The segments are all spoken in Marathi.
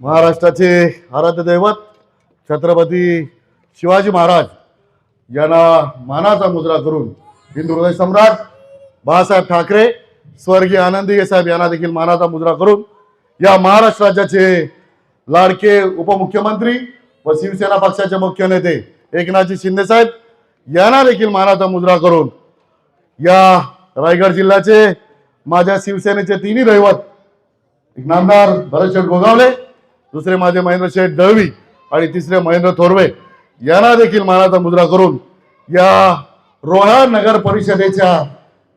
महाराष्ट्राचे आराध्य दैवत छत्रपती शिवाजी महाराज यांना मानाचा मुद्रा करून हिंदू हृदय सम्राट बाळासाहेब ठाकरे स्वर्गीय आनंदी साहेब यांना देखील मानाचा मुद्रा करून या महाराष्ट्र राज्याचे लाडके उपमुख्यमंत्री व शिवसेना पक्षाचे मुख्य नेते एकनाथजी शिंदे साहेब यांना देखील मानाचा मुद्रा करून या रायगड जिल्ह्याचे माझ्या शिवसेनेचे तिन्ही दैवत एक नामदार भरतशेठ गोगावले दुसरे माझे महेंद्र शेठ दळवी आणि तिसरे महेंद्र थोरवे. यांना देखील मानाचा मुद्रा करून या रोहा नगर परिषदेच्या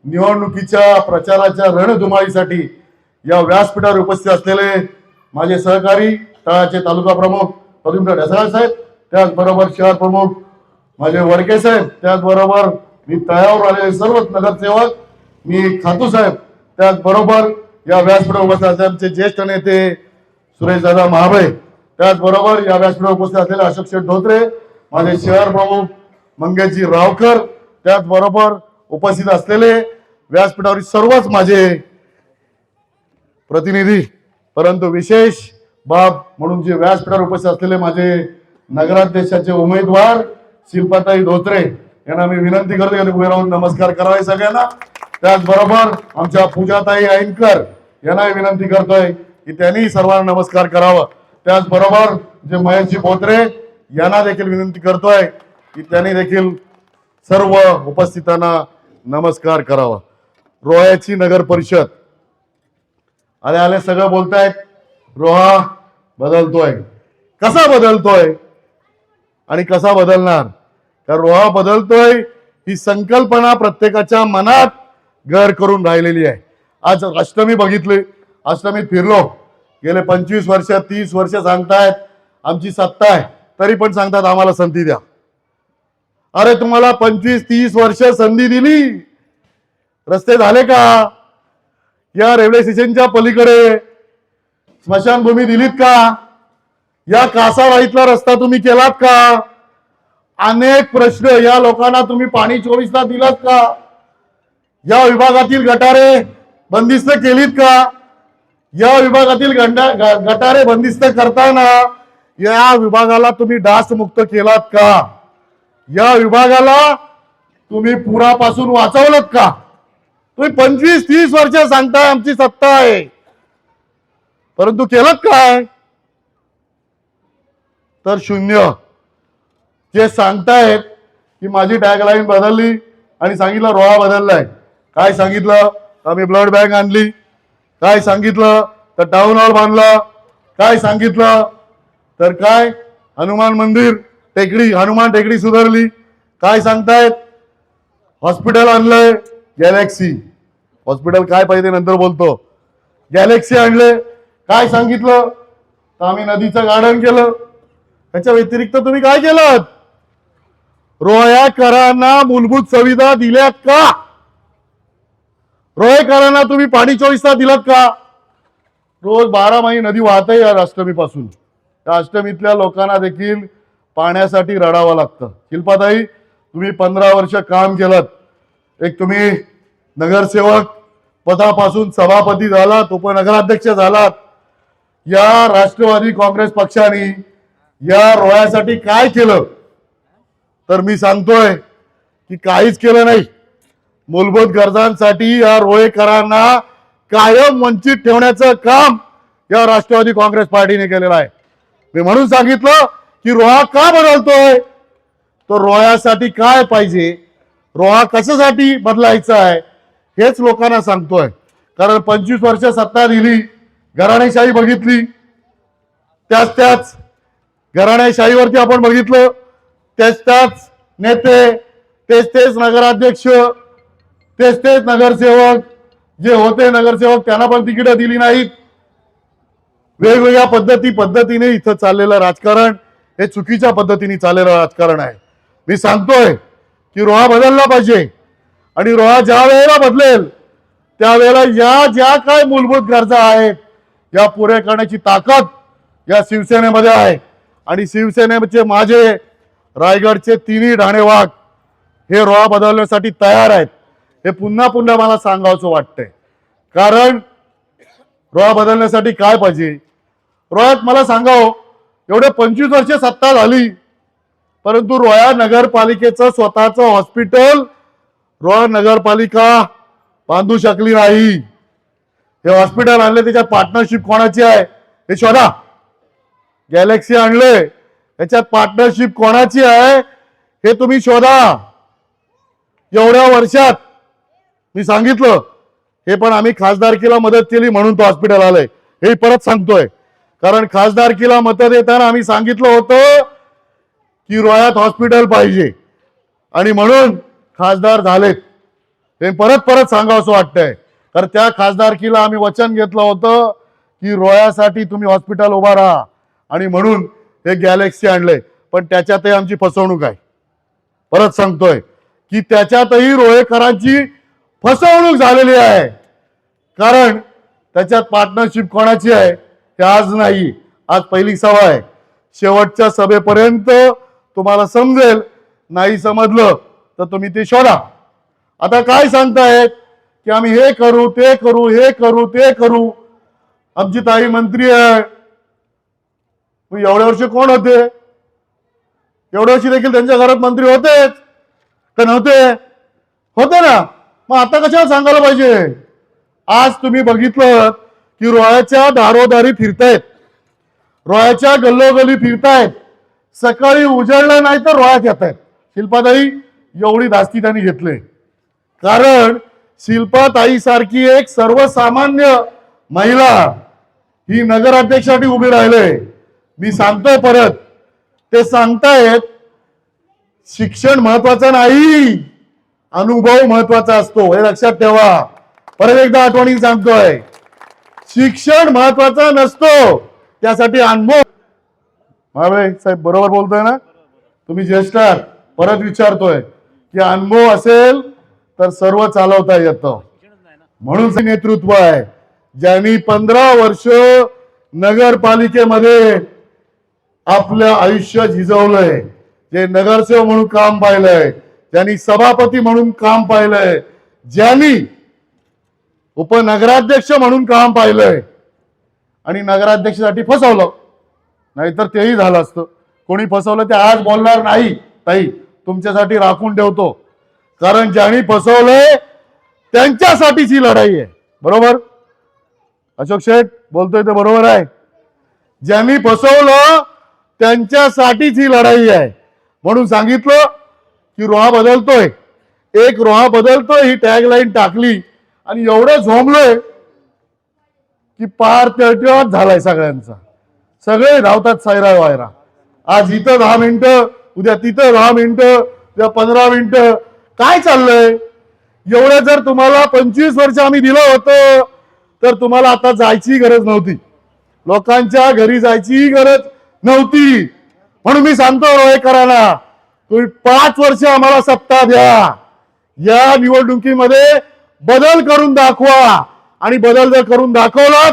निवडणुकीच्या प्रचाराच्या रणधुमाळीसाठी या व्यासपीठावर उपस्थित असलेले माझे सहकारी तळाचे तालुका प्रमुख प्रदीप ढसाळ साहेब त्याचबरोबर शहर प्रमुख माझे वडके साहेब त्याचबरोबर मी तळावर आलेले सर्वच नगरसेवक मी खातू साहेब त्याचबरोबर या व्यासपीठ उपस्थित असलेले आमचे ज्येष्ठ नेते सुरेश दादा महाबळे त्याचबरोबर या व्यासपीठावर उपस्थित असलेले अशोक शेठ धोत्रे माझे शहर प्रमुख मंगेशजी रावकर त्याचबरोबर उपस्थित असलेले व्यासपीठावरील सर्वच माझे प्रतिनिधी परंतु विशेष बाब म्हणून जे व्यासपीठावर उपस्थित असलेले माझे नगराध्यक्षाचे उमेदवार शिल्पाताई धोत्रे यांना मी विनंती करतो उभे राहून नमस्कार करावे सगळ्यांना. त्याचबरोबर आमच्या पूजाताई ऐनकर यांनाही विनंती करतोय की त्यांनी सर्वांना नमस्कार करावा. त्याचबरोबर जे महेशजी बोत्रे यांना देखील विनंती करतोय की त्यांनी देखील सर्व उपस्थितांना नमस्कार करावा. रोह्याची नगर परिषद. आले आले सगळं बोलतायत. रोहा बदलतोय. कसा बदलतोय? आणि कसा बदलणार? तर रोहा बदलतोय ही संकल्पना प्रत्येकाच्या मनात घर करून राहिलेली आहे. आज अष्टमी बघितली. अष्टमीत फिरलो. गेले पंचवीस वर्ष तीस वर्ष सांगतायत. आमची सत्ता आहे. तरी पण सांगतात आम्हाला संधी द्या. अरे तुम्हाला पंचवीस तीस वर्ष संधी दिली. रस्ते झाले का? या रेल्वे स्टेशनच्या पलीकडे. स्मशानभूमी दिलीत का? या कासावाईतला रस्ता तुम्ही केलात का? अनेक प्रश्न. या लोकांना तुम्ही पाणी चोवीसला दिलात का? या विभागातील गटारे बंदिस्त केलीत का? या विभागातील गटारे बंदिस्त करताना या विभागाला तुम्ही डास मुक्त केलात का? या विभागाला तुम्ही पुरापासून वाचवलं का? तुम्ही पंचवीस तीस वर्ष सांगताय आमची सत्ता आहे. परंतु केलं काय? तर शून्य. जे सांगतायत की माझी टॅगलाईन बदलली आणि सांगितलं रोहा बदललाय. काय सांगितलं? आम्ही ब्लड बँक आणली. काय सांगितलं? तर टाउन हॉल बांधला. काय सांगितलं? तर काय? हनुमान मंदिर टेकडी हनुमान टेकडी सुधारली. काय सांगतायत? हॉस्पिटल आणलंय गॅलेक्सी हॉस्पिटल काय पाहिजे नंतर बोलतो. गॅलेक्सी आणले काय सांगितलं? तर आम्ही नदीचं गार्डन केलं. त्याच्या व्यतिरिक्त तुम्ही काय केलं रोयाकरांना मूलभूत सुविधा दिल्यात का? रोहेकरांना तुम्ही पाणी चोवीस दिलात का? रोज बारा महिने नदी आहे या अष्टमीपासून त्या अष्टमीतल्या लोकांना देखील पाण्यासाठी रडावं लागतं. शिल्पाताई तुम्ही पंधरा वर्ष काम केलं एक तुम्ही नगरसेवक पदापासून सभापती झालात उपनगराध्यक्ष झालात. या राष्ट्रवादी काँग्रेस पक्षाने या रोयासाठी काय केलं? तर मी सांगतोय की काहीच केलं नाही. मूलभूत गरजांसाठी या रोहेकरांना कायम वंचित ठेवण्याचं काम या राष्ट्रवादी काँग्रेस पार्टीने केलेलं आहे. मी म्हणून सांगितलं की रोहा का बदलतोय? तो रोह्यासाठी काय पाहिजे? रोहा कशासाठी बदलायचा आहे? हेच लोकांना सांगतोय. कारण पंचवीस वर्ष सत्ता दिली घराणेशाही बघितली. त्याच त्याच घराणेशाहीवरती आपण बघितलं. त्याच त्याच नेते तेच तेच नगराध्यक्ष तेच तेच नगरसेवक जे होते नगरसेवक त्यांना पण तिकीट दिली नाहीत. वेगवेगळ्या पद्धती पद्धतीने इथं चाललेलं राजकारण हे चुकीच्या पद्धतीने चाललेलं राजकारण आहे. मी सांगतोय की रोहा बदलला पाहिजे. आणि रोहा ज्या वेळेला बदलेल त्यावेळेला या ज्या काय मूलभूत गरजा आहेत या पुऱ्या करण्याची ताकद या शिवसेनेमध्ये आहे. आणि शिवसेनेचे माझे रायगडचे तिन्ही ढाणेवाघ हे रोहा बदलण्यासाठी तयार आहेत. हे पुन्हा पुन्हा मला सांगावंसं वाटतंय. कारण रोया बदलण्यासाठी काय पाहिजे? रोयात मला सांगाव हो, एवढे पंचवीस वर्ष सत्ता झाली परंतु रोया नगरपालिकेचं स्वतःचं हॉस्पिटल रोया नगरपालिका बांधू शकली नाही. हे हॉस्पिटल आणले त्याच्यात पार्टनरशिप कोणाची आहे? हे शोधा. गॅलेक्सी आणले त्याच्यात पार्टनरशिप कोणाची आहे? हे तुम्ही शोधा. एवढ्या वर्षात मी सांगितलं हे पण आम्ही खासदारकीला मदत केली म्हणून तो हॉस्पिटल आलंय. हे परत सांगतोय. कारण खासदारकीला मत देताना आम्ही सांगितलं होतं की रोयात हॉस्पिटल पाहिजे. आणि म्हणून खासदार झालेत. हे परत परत सांगावं असं वाटतंय. तर त्या खासदारकीला आम्ही वचन घेतलं होतं की रोयासाठी तुम्ही हॉस्पिटल उभा राहा. आणि म्हणून हे गॅलेक्सी आणले पण त्याच्यातही आमची फसवणूक आहे. परत सांगतोय की त्याच्यातही रोयेकरांची फसवणूक झालेली आहे. कारण त्याच्यात पार्टनरशिप कोणाची आहे ते आज नाही. आज पहिली सभा आहे. शेवटच्या सभेपर्यंत तुम्हाला समजेल नाही समजलं तर तुम्ही ते शोधा. आता काय सांगतायत? की आम्ही हे करू ते करू हे करू ते करू. आमची ताई मंत्री आहे. मग एवढ्या वर्ष कोण होते? एवढ्या वर्षी देखील त्यांच्या घरात मंत्री होतेच का नव्हते? होते ना. मग आता कशाला सांगायला पाहिजे? आज तुम्ही बघितलं की रोयाच्या दारोदारी फिरतायत. रोयाच्या गल्लोगल्ली फिरतायत. सकाळी उजळला नाही तर रोयात येत आहेत शिल्पाताई एवढी धास्ती त्यांनी घेतले. कारण शिल्पाताई सारखी एक सर्वसामान्य महिला ही नगराध्यक्षासाठी उभी राहिले. मी सांगतोय परत. ते सांगतायत शिक्षण महत्वाचं नाही. अनुभव महत्त्वाचा असतो हे लक्षात ठेवा. परत एकदा आठवणी सांगतोय. शिक्षण महत्त्वाचा नसतो त्यासाठी अनुभव महाबळे साहेब बरोबर बोलतोय ना? तुम्ही ज्येष्ठ परत विचारतोय. की अनुभव असेल तर सर्व चालवता येतं. म्हणून ते नेतृत्व आहे. ज्यांनी पंधरा वर्ष नगरपालिकेमध्ये आपलं आयुष्य झिजवलंय जे नगरसेवक म्हणून काम पाहिलंय ज्यांनी सभापती म्हणून काम पाहिलंय ज्यांनी उपनगराध्यक्ष म्हणून काम पाहिलंय आणि नगराध्यक्षासाठी फसवलं. नाहीतर तेही झालं असतं. कोणी फसवलं ते आज बोलणार नाही. ताई तुमच्यासाठी राखून ठेवतो. कारण ज्यांनी फसवलंय त्यांच्यासाठीच ही लढाई आहे. बरोबर? अशोक शेठ बोलतोय ते बरोबर आहे. ज्यांनी फसवलं त्यांच्यासाठीच ही लढाई आहे. म्हणून सांगितलं की रोहा बदलतोय. एक रोहा बदलतोय ही टॅगलाईन टाकली. आणि एवढं झोंबलोय की पार तळतळाट झालाय सगळ्यांचा. सगळे धावतात सायरा वायरा. आज इथं दहा मिनिटं उद्या तिथं दहा मिनिटं उद्या पंधरा मिनिटं. काय चाललंय? एवढं जर तुम्हाला पंचवीस वर्ष आम्ही दिलं होतं तर तुम्हाला आता जायची गरज नव्हती. लोकांच्या घरी जायची गरज नव्हती. म्हणून मी सांगतो रोहेकरांना तुम्ही पाच वर्ष आम्हाला सत्ता द्या. या निवडणुकीमध्ये बदल करून दाखवा. आणि बदल जर करून दाखवलात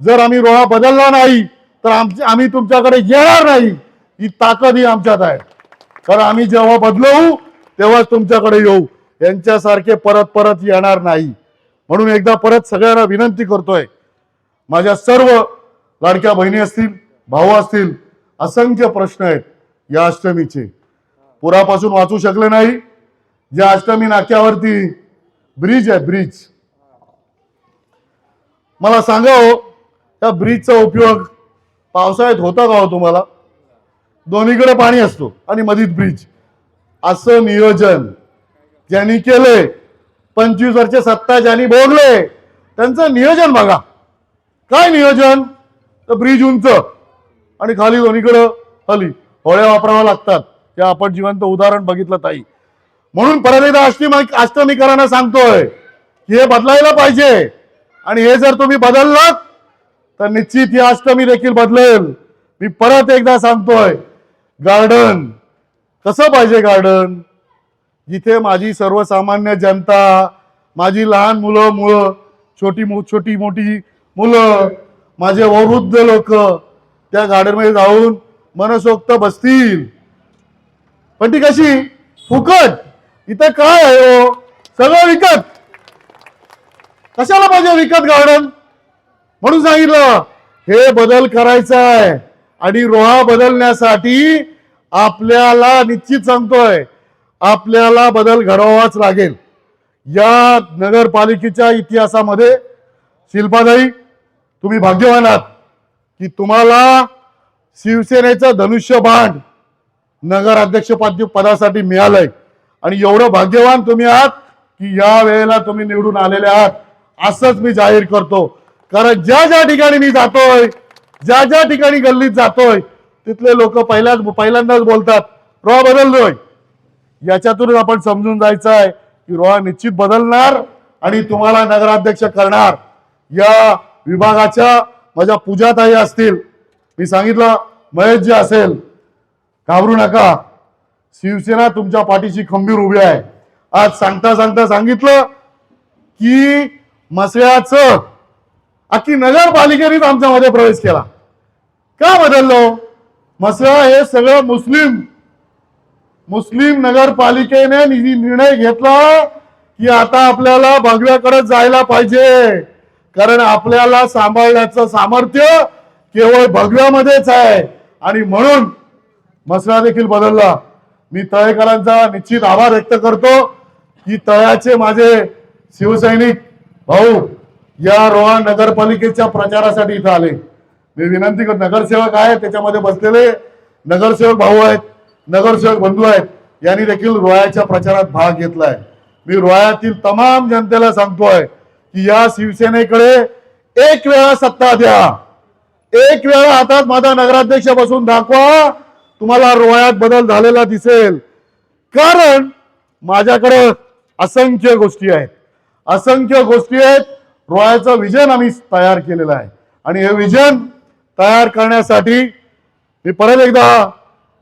जर आम्ही रोहा बदलला नाही तर आमची आम्ही तुमच्याकडे येणार नाही. ही ताकद ही आमच्यात आहे. कारण आम्ही जेव्हा बदलवू तेव्हाच तुमच्याकडे येऊ. यांच्यासारखे परत परत येणार नाही. म्हणून एकदा परत सगळ्यांना विनंती करतोय. माझ्या सर्व लाडक्या बहिणी असतील भाऊ असतील असंख्य प्रश्न आहेत या अष्टमीचे. पुरापासून वाचू शकले नाही. ज्या अष्टमी नाक्यावरती ब्रिज आहे ब्रिज मला सांगा हो त्या ब्रिजचा उपयोग पावसाळ्यात होता का हो तुम्हाला? दोन्हीकडे पाणी असतो आणि मधीत ब्रिज असं नियोजन ज्यांनी केलंय पंचवीस वर्ष सत्ता ज्यांनी भोगले त्यांचं नियोजन बघा. काय नियोजन? तर ब्रिज उंच आणि खाली दोन्हीकडं खाली होळ्या वापराव्या लागतात. ते आपण जिवंत उदाहरण बघितलं ताई. म्हणून परत एकदा अष्टमी अष्टमीकरांना सांगतोय की हे बदलायला पाहिजे. आणि हे जर तुम्ही बदललात तर निश्चित ही अष्टमी देखील बदलेल. मी परत एकदा सांगतोय गार्डन. कसं पाहिजे गार्डन? जिथे माझी सर्वसामान्य जनता माझी लहान मुलं मुलं छोटी मो छोटी मोठी मुलं माझे वृद्ध लोक त्या गार्डनमध्ये जाऊन मनसोक्त बसतील. पण ती कशी? फुकट. इथं काय आहे हो? सगळं विकत. कशाला पाहिजे विकत गार्डन? म्हणून सांगितलं हे बदल करायचा आहे. आणि रोहा बदलण्यासाठी आपल्याला निश्चित सांगतोय आपल्याला बदल घडवावाच लागेल. या नगरपालिकेच्या इतिहासामध्ये शिल्पाताई तुम्ही भाग्यवान आहात की तुम्हाला शिवसेनेचं धनुष्य बाण नगराध्यक्षपद पदासाठी मिळालंय. आणि एवढं भाग्यवान तुम्ही आहात की या वेळेला तुम्ही निवडून आलेले आहात. असंच मी जाहीर करतो. कारण ज्या ज्या ठिकाणी मी जातोय ज्या ज्या ठिकाणी गल्लीत जातोय तिथले लोक पहिल्याच पहिल्यांदाच बोलतात रोहा बदललोय याच्यातूनच आपण समजून जायचं आहे की रोहा निश्चित बदलणार आणि तुम्हाला नगराध्यक्ष करणार. या विभागाच्या माझ्या पूजाताई असतील. मी सांगितलं महेश जे असेल घाबरू नका. शिवसेना तुमच्या पाठीशी खंबीर उभी आहे. आज सांगता सांगता सांगितलं की मसळ्याच अख्खी नगरपालिकेनेच आमच्यामध्ये प्रवेश केला. का बदललो? मसळा हे सगळं मुस्लिम मुस्लिम नगरपालिकेने निर्णय घेतला की आता आपल्याला भगव्याकडे जायला पाहिजे. कारण आपल्याला सांभाळण्याचं सामर्थ्य केवळ भगव्यामध्येच आहे. आणि म्हणून मसला देखील बदलला. मी तळेकरांचा निश्चित आभार व्यक्त करतो की तळ्याचे माझे शिवसैनिक भाऊ या रोहा नगरपालिकेच्या प्रचारासाठी इथं आले. मी विनंती करतो नगरसेवक आहे त्याच्यामध्ये बसलेले नगरसेवक भाऊ आहेत नगरसेवक बंधू आहेत यांनी देखील रोयाच्या प्रचारात भाग घेतलाय. मी रोयातील तमाम जनतेला सांगतोय की या शिवसेनेकडे एक वेळा सत्ता द्या. एक वेळा हातात माझा नगराध्यक्ष बसून दाखवा. तुम्हाला रोयात बदल झालेला दिसेल. कारण माझ्याकडे असंख्य गोष्टी आहेत. असंख्य गोष्टी आहेत. रोयाचं विजन आम्ही तयार केलेलं आहे. आणि हे विजन तयार करण्यासाठी मी परत एकदा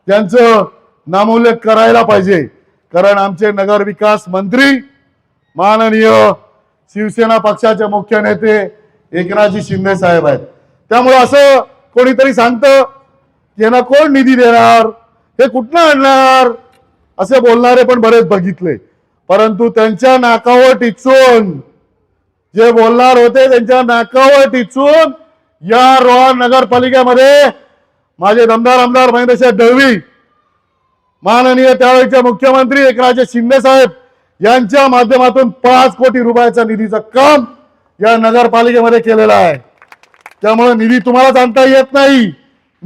त्यांचं नामोल्लेख करायला पाहिजे. कारण आमचे नगर विकास मंत्री माननीय शिवसेना पक्षाचे मुख्य नेते एकनाथजी शिंदे साहेब आहेत. त्यामुळे असं कोणीतरी सांगतं यांना कोण निधी देणार? हे कुठनं आणणार? असे बोलणारे पण बरेच बघितले. परंतु त्यांच्या नाकावर टिचून जे बोलणार होते त्यांच्या नाकावर टिचून या रोहा नगरपालिकेमध्ये माझे दमदार आमदार महेंद्रशेठ दळवी माननीय त्यावेळेचे मुख्यमंत्री एकराजे शिंदे साहेब यांच्या माध्यमातून पाच कोटी रुपयाचा निधीचं काम या नगरपालिकेमध्ये केलेलं आहे. त्यामुळे निधी तुम्हालाच आणता येत नाही.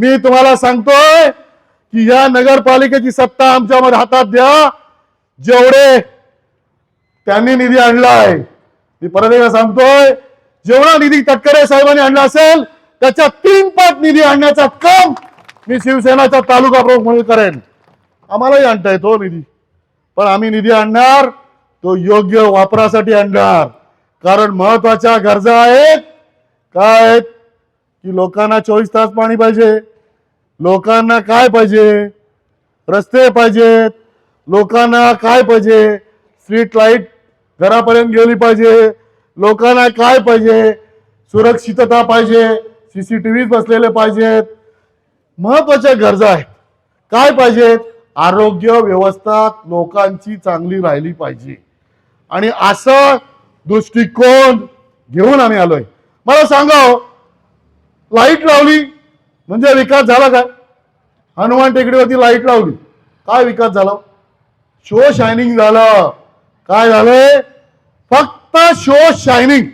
मी तुम्हाला सांगतोय की या नगरपालिकेची सत्ता आमच्यामध्ये हातात द्या. जेवढे त्यांनी निधी आणलाय मी परत एकदा सांगतोय जेवढा निधी तटकरे साहेबांनी आणला असेल त्याच्या तीन पट निधी आणण्याचा काम मी शिवसेनाचा तालुका प्रमुख म्हणून करेन. आम्हालाही आणता येतो निधी. पण आम्ही निधी आणणार तो योग्य वापरासाठी आणणार. कारण महत्त्वाच्या गरजा आहेत. काय आहेत? की लोकांना चोवीस तास पाणी पाहिजे लोकांना काय पाहिजे रस्ते पाहिजेत लोकांना काय पाहिजे स्ट्रीट लाइट घरापर्यंत गेली पाहिजे लोकांना काय पाहिजे सुरक्षितता पाहिजे सीसीटीव्ही बसलेले पाहिजेत. महत्त्वाच्या गरजा आहेत. काय पाहिजेत? आरोग्य व्यवस्था लोकांची चांगली राहिली पाहिजे. आणि असं दृष्टिकोन घेऊन आम्ही आलोय. मला सांगा हो, लाइट लावली. म्हणजे विकास झाला काय हनुमान टेकडीवरती लाइट लावली. काय विकास झाला? शो शायनिंग झालं. काय झालंय? फक्त शो शायनिंग.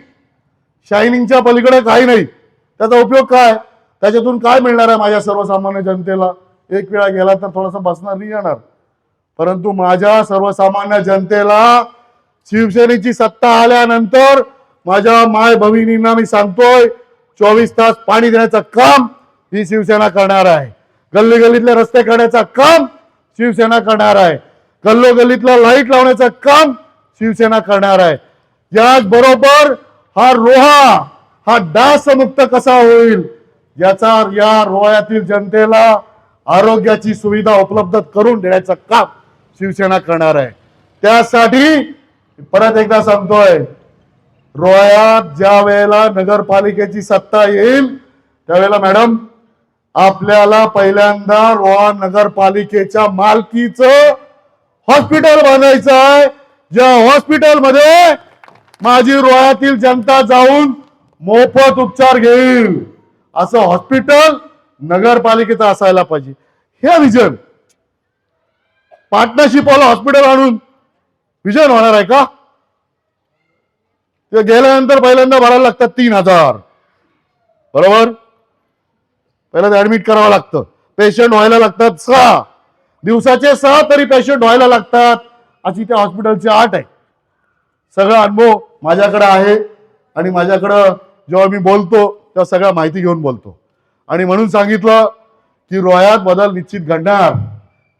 शायनिंगच्या पलीकडे काही नाही. त्याचा उपयोग काय? त्याच्यातून काय मिळणार आहे माझ्या सर्वसामान्य जनतेला? एक वेळा गेला तर थोडासा बसणार नाही येणार. परंतु माझ्या सर्वसामान्य जनतेला शिवसेनेची सत्ता आल्यानंतर माझ्या माय भगिनींना मी सांगतोय चोवीस तास पाणी देण्याचं काम ही शिवसेना करणार आहे. गल्ली गल्लीतले रस्ते करण्याचं काम शिवसेना करणार आहे. गल्लो गल्लीतला लाइट लावण्याचं काम शिवसेना करणार आहे. याचबरोबर हा रोहा हा डासमुक्त कसा होईल याचा या रोह्यातील जनतेला आरोग्याची सुविधा उपलब्ध करून देण्याचं काम शिवसेना करणार आहे. त्यासाठी परत एकदा सांगतोय रोह्यात ज्या वेळेला नगरपालिकेची सत्ता येईल त्यावेळेला मॅडम आपल्याला पहिल्यांदा रोहा नगरपालिकेच्या मालकीचं हॉस्पिटल बांधायचं आहे. ज्या हॉस्पिटलमध्ये माझी रोह्यातील जनता जाऊन मोफत उपचार घेईल. असं हॉस्पिटल नगरपालिकेचं असायला पाहिजे. हे विजन. पार्टनरशिप वाला हॉस्पिटल आणून विजन होणार आहे का? ते गेल्यानंतर पहिल्यांदा भरायला लागतात तीन हजार. बरोबर? पहिल्यांदा ऍडमिट करावं लागतं. पेशंट व्हायला लागतात सहा. दिवसाचे सहा तरी पेशंट व्हायला लागतात. अशी त्या हॉस्पिटलची आठ आहे. सगळा अनुभव माझ्याकडे आहे आणि माझ्याकडं जेव्हा मी बोलतो तेव्हा सगळ्या माहिती घेऊन बोलतो. आणि म्हणून सांगितलं की रोयात बदल निश्चित घडणार.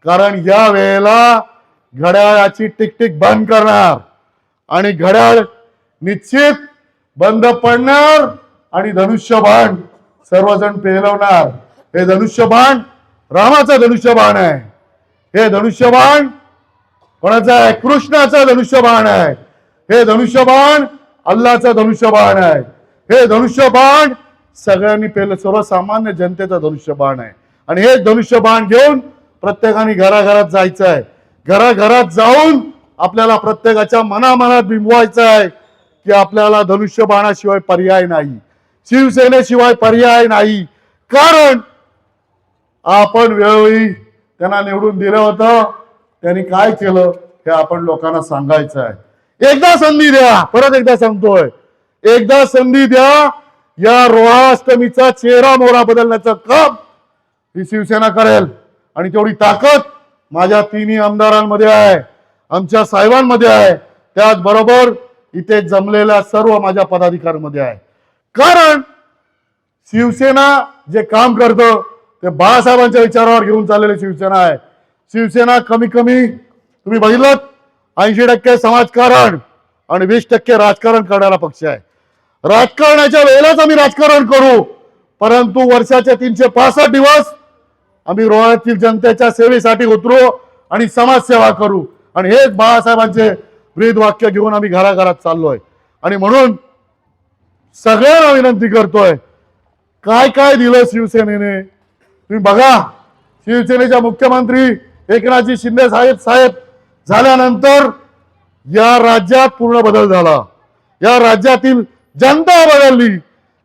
कारण या वेळेला घड्याळाची टिकटिक बंद करणार. आणि घड्याळ निश्चित बंद पडणार आणि धनुष्यबाण सर्वजण पेलवणार हे धनुष्यबाण रामाचं धनुष्यबाण आहे. हे धनुष्यबाण कोणाचं आहे? कृष्णाचं धनुष्यबाण आहे. हे धनुष्यबाण अल्लाचं धनुष्यबाण आहे. हे धनुष्यबाण सगळ्यांनी पेल सर्वसामान्य जनतेचं धनुष्यबाण आहे. आणि हे धनुष्यबाण घेऊन प्रत्येकाने घराघरात जायचं आहे. घराघरात जाऊन आपल्याला प्रत्येकाच्या मनामनात बिंबवायचं आहे. की आपल्याला धनुष्य बाणाशिवाय पर्याय नाही शिवसेनेशिवाय पर्याय नाही. कारण आपण वेळोवेळी त्यांना निवडून दिलं होतं. त्यांनी काय केलं हे आपण लोकांना सांगायचं आहे. एकदा संधी द्या. परत एकदा सांगतोय. एकदा संधी द्या. या रोहाष्टमीचा चेहरा मोहरा बदलण्याचं काम ही शिवसेना करेल. आणि तेवढी ताकद माझ्या तिन्ही आमदारांमध्ये आहे. आमच्या साहेबांमध्ये आहे. त्याचबरोबर इथे जमलेल्या सर्व माझ्या पदाधिकाऱ्यांमध्ये आहे. कारण शिवसेना जे काम करतं ते बाळासाहेबांच्या विचारावर घेऊन चाललेली शिवसेना आहे. शिवसेना कमी कमी तुम्ही बघितलं ऐंशी टक्के समाजकारण आणि वीस टक्के राजकारण करणारा पक्ष आहे. राजकारणाच्या वेळेलाच आम्ही राजकारण करू परंतु वर्षाचे तीनशे पासष्ट दिवस आम्ही रोहातील जनतेच्या सेवेसाठी उतरू आणि समाजसेवा करू. आणि हेच बाळासाहेबांचे ब्रीद वाक्य घेऊन आम्ही घराघरात चाललोय. आणि म्हणून सगळ्यांना विनंती करतोय काय काय दिलं शिवसेनेने? तुम्ही बघा शिवसेनेच्या मुख्यमंत्री एकनाथजी शिंदे साहेब साहेब झाल्यानंतर या राज्यात पूर्ण बदल झाला. या राज्यातील जनता बदलली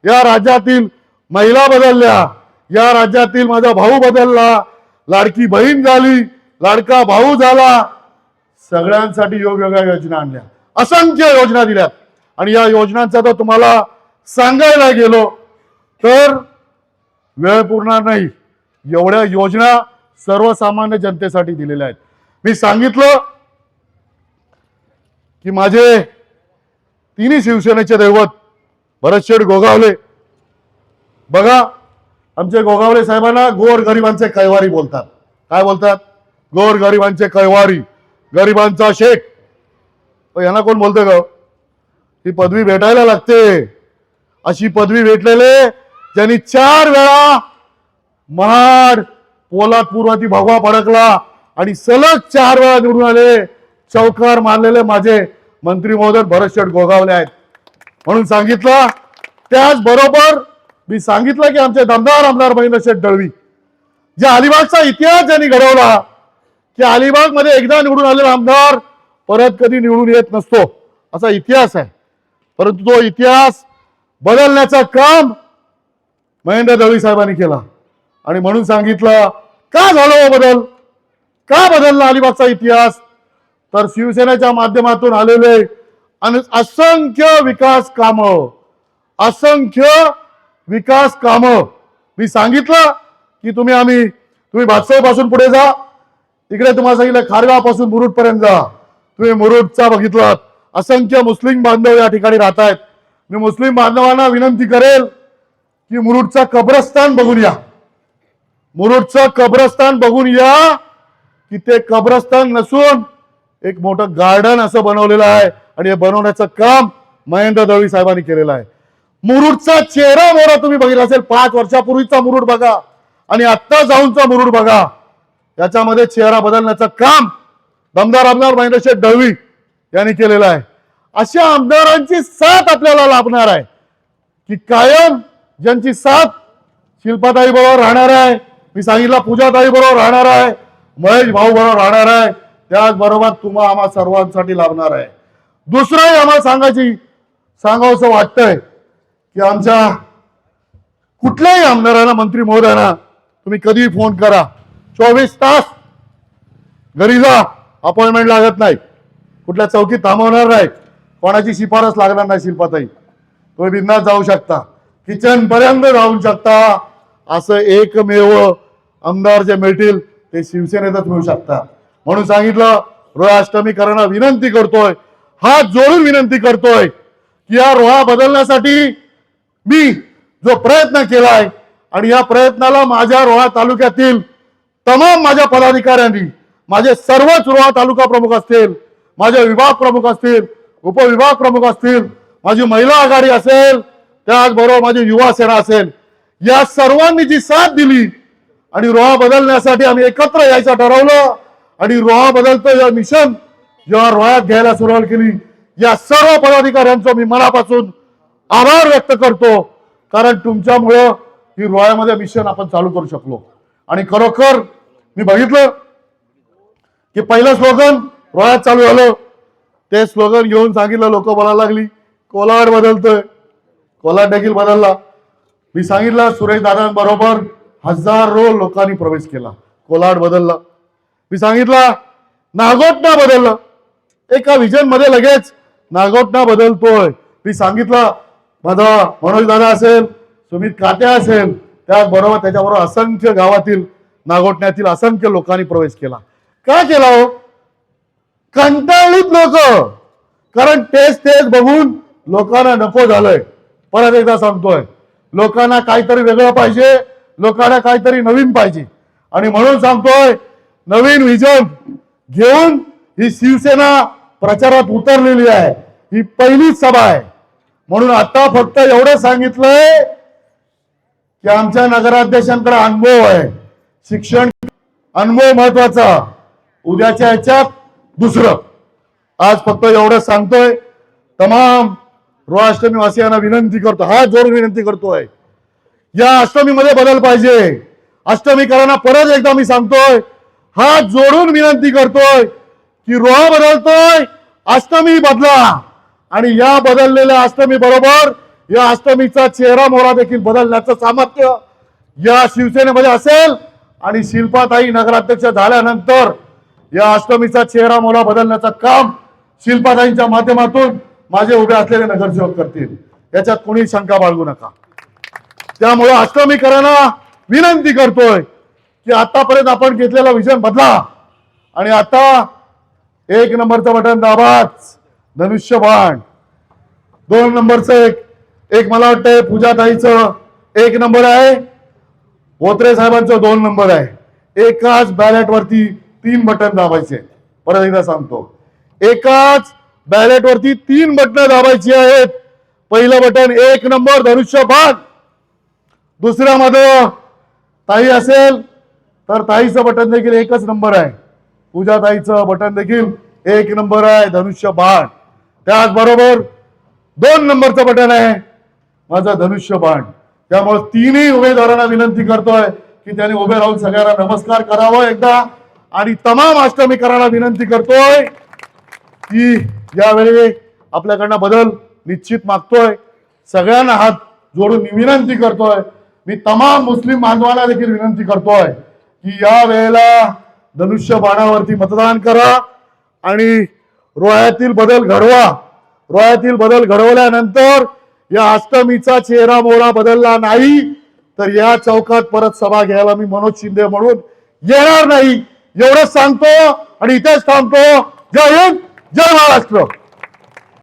या राज्यातील महिला बदलल्या या राज्यातील माझा भाऊ बदलला लाडकी बहीण झाली लाडका भाऊ झाला सगळ्यांसाठी वेगवेगळ्या योजना आणल्या. असंख्य योजना दिल्यात आणि या योजनांचा जर तुम्हाला सांगायला गेलो तर वेळ पुरणार नाही. एवढ्या योजना सर्वसामान्य जनतेसाठी दिलेल्या आहेत. मी सांगितलं की माझे तिन्ही शिवसेनेचे दैवत भरतशेठ गोगावले. बघा आमचे गोगावले साहेबांना गोर गरिबांचे कैवारी बोलतात. काय बोलतात? गोर गरिबांचे कैवारी. गरिबांचा शेख यांना कोण बोलतं ग? ही पदवी भेटायला लागते. अशी पदवी भेटलेले ज्यांनी चार वेळा महाड पोलादपूरवरती भगवा फडकला आणि सलग चार वेळा निवडून आले. चौकार मारलेले माझे मंत्री महोदय भरतशेठ गोगावले आहेत. म्हणून सांगितलं त्याचबरोबर मी सांगितलं की आमचे दमदार आमदार महेंद्र शेठ दळवी जे अलिबागचा इतिहास ज्यांनी घडवला की अलिबागमध्ये एकदा निवडून आलेला आमदार परत कधी निवडून येत नसतो. असा इतिहास आहे. परंतु तो इतिहास बदलण्याचं काम महेंद्र दळवी साहेबांनी केला. आणि म्हणून सांगितलं का झालं हो बदल? का बदलला अलिबागचा इतिहास? तर शिवसेनेच्या माध्यमातून आलेले आणि असंख्य विकास काम असंख्य विकास काम. मी सांगितलं की तुम्ही आम्ही तुम्ही भातसाई पासून पुढे जा. तिकडे तुम्हाला सांगितलं खारगावपासून मुरुड पर्यंत जा. तुम्ही मुरुडचा बघितलं असंख्य मुस्लिम बांधव या ठिकाणी राहत आहेत मी मुस्लिम बांधवांना विनंती करेल की मुरुडचा कब्रस्तान बघून या. मुरुडचं कब्रस्तान बघून या की ते कब्रस्तान नसून एक मोठं गार्डन असं बनवलेलं आहे आणि हे बनवण्याचं काम महेंद्र दळवी साहेबांनी केलेलं आहे. मुरुडचा चेहरा मोरा तुम्ही बघितला असेल पाच वर्षापूर्वीचा मुरुड बघा आणि आत्ता जाऊनचा मुरुड बघा. याच्यामध्ये चेहरा बदलण्याचं काम दमदार आमदार महेंद्रशेठ दळवी यांनी केलेलं आहे. अशा आमदारांची साथ आपल्याला लाभणार आहे की कायम ज्यांची साथ शिल्पाताई बरोबर राहणार आहे. मी सांगितलं पूजाताई बरोबर राहणार आहे. महेश भाऊ बरोबर राहणार आहे. त्याचबरोबर तुम्हा आम्हा सर्वांसाठी लाभणार आहे. दुसरंही आम्हाला सांगायची सांगावंसं वाटतंय की आमच्या कुठल्याही आमदारांना मंत्री महोदयांना तुम्ही कधीही फोन करा. चोवीस तास घरी जा अपॉइंटमेंट लागत नाही. कुठल्या चौकीत थांबवणार नाही. कोणाची शिफारस लागणार नाही शिल्पाताई तुम्ही बिंदास जाऊ शकता. किचन पर्यंत जाऊ शकता. असं एकमेव आमदार जे मिळतील ते शिवसेनेतच मिळू शकता. म्हणून सांगितलं रोया करणं विनंती करतोय. हात जोडून विनंती करतोय की या रोहा बदलण्यासाठी मी जो प्रयत्न केलाय आणि या प्रयत्नाला माझ्या रोहा तालुक्यातील तमाम माझ्या पदाधिकाऱ्यांनी माझे सर्वच रोहा तालुका प्रमुख असतील माझे विभाग प्रमुख असतील उपविभाग प्रमुख असतील माझी महिला आघाडी असेल त्याचबरोबर माझी युवा सेना असेल या सर्वांनी जी साथ दिली आणि रोहा बदलण्यासाठी आम्ही एकत्र यायचं ठरवलं आणि रोहा बदलतं या मिशन जेव्हा रोहात घ्यायला सुरुवात केली. या सर्व पदाधिकाऱ्यांचं मी मनापासून आभार व्यक्त करतो. कारण तुमच्यामुळं ही रोह्यामध्ये मिशन आपण चालू करू शकलो. आणि खरोखर मी बघितलं की पहिलं स्लोगन रोयात चालू झालं. ते स्लोगन घेऊन सांगितलं लोक बोलायला लागली. कोलाड बदलतोय. कोलाड देखील बदलला. मी सांगितलं सुरेश दादांबरोबर हजारो लोकांनी प्रवेश केला. कोलाड बदलला. मी सांगितला नागोटना बदललं. एका विजनमध्ये लगेच नागोटना बदलतोय. मी सांगितलं माझा मनोज दादा असेल सुमित काते असेल त्याचबरोबर त्याच्याबरोबर असंख्य गावातील नागोटण्यातील असंख्य लोकांनी प्रवेश केला. का केला हो? कंटाळलीत लोक. कारण तेच तेच बघून लोकांना नको झालंय. परत एकदा सांगतोय. लोकांना काहीतरी वेगळं पाहिजे लोकांना काहीतरी नवीन पाहिजे. आणि म्हणून सांगतोय नवीन विजन घेऊन ही शिवसेना प्रचारात उतरलेली आहे. ही पहिलीच सभा आहे. म्हणून आता फक्त एवढं सांगितलंय की आमच्या नगराध्यक्षांकडे अनुभव आहे. शिक्षण अनुभव महत्त्वाचा. उद्याच्या ह्याच्यात दुसरं. आज फक्त एवढं सांगतोय. तमाम रोहाष्टमी वासियांना विनंती करतो हा जोडून विनंती करतोय. या अष्टमीमध्ये बदल पाहिजे. अष्टमीकरांना परत एकदा मी सांगतोय हात जोडून विनंती करतोय की रोहा बदलतोय अष्टमी बदला. आणि या बदललेल्या अष्टमी बरोबर या अष्टमीचा चेहरा मोहरा देखील बदलण्याचं सामर्थ्य या शिवसेनेमध्ये असेल. आणि शिल्पाताई नगराध्यक्ष झाल्यानंतर या अष्टमीचा चेहरा मोहरा बदलण्याचं काम शिल्पाताईंच्या माध्यमातून माझे उभे असलेले नगरसेवक करतील. याच्यात कोणी शंका बाळगू नका. त्यामुळे अष्टमीकरांना विनंती करतोय की आतापर्यंत आपण घेतलेला विजन बदला. आणि आता एक नंबरचं बटन दाबाच. धनुष्यबाण. दोन नंबरचं एक एक मला वाटतंय पूजाताईचं एक नंबर आहे. वोत्रे साहेबांचं दोन नंबर आहे. एकाच बॅलेटवरती तीन बटन दाबायचे. परत एकदा सांगतो. एकाच बॅलेटवरती तीन बटन दाबायची आहेत. पहिलं बटन एक नंबर धनुष्यबाण दुसऱ्यामध्ये ताई असेल तर ताईचं बटन देखील एकच नंबर आहे. पूजा ताईचं बटन देखील एक नंबर आहे धनुष्य बाण त्याचबरोबर दोन नंबरचं बटन आहे. माझं धनुष्य बाण. त्यामुळे तिन्ही उमेदवारांना विनंती करतोय की त्यांनी उभे राहून सगळ्यांना नमस्कार करावा एकदा. आणि तमाम अष्टमीकरांना विनंती करतोय की यावेळी आपल्याकडनं बदल निश्चित मागतोय. सगळ्यांना हात जोडून मी विनंती करतोय. मी तमाम मुस्लिम बांधवांना देखील विनंती करतोय की या वेळेला धनुष्य बाणावरती मतदान करा आणि रोह्यातील बदल घडवा. रोह्यातील बदल घडवल्यानंतर या अष्टमीचा चेहरा मोहरा बदलला नाही तर या चौकात परत सभा घ्यायला मी मनोज शिंदे म्हणून येणार नाही. एवढंच सांगतो आणि इथेच थांबतो. जय हिंद जय महाराष्ट्र.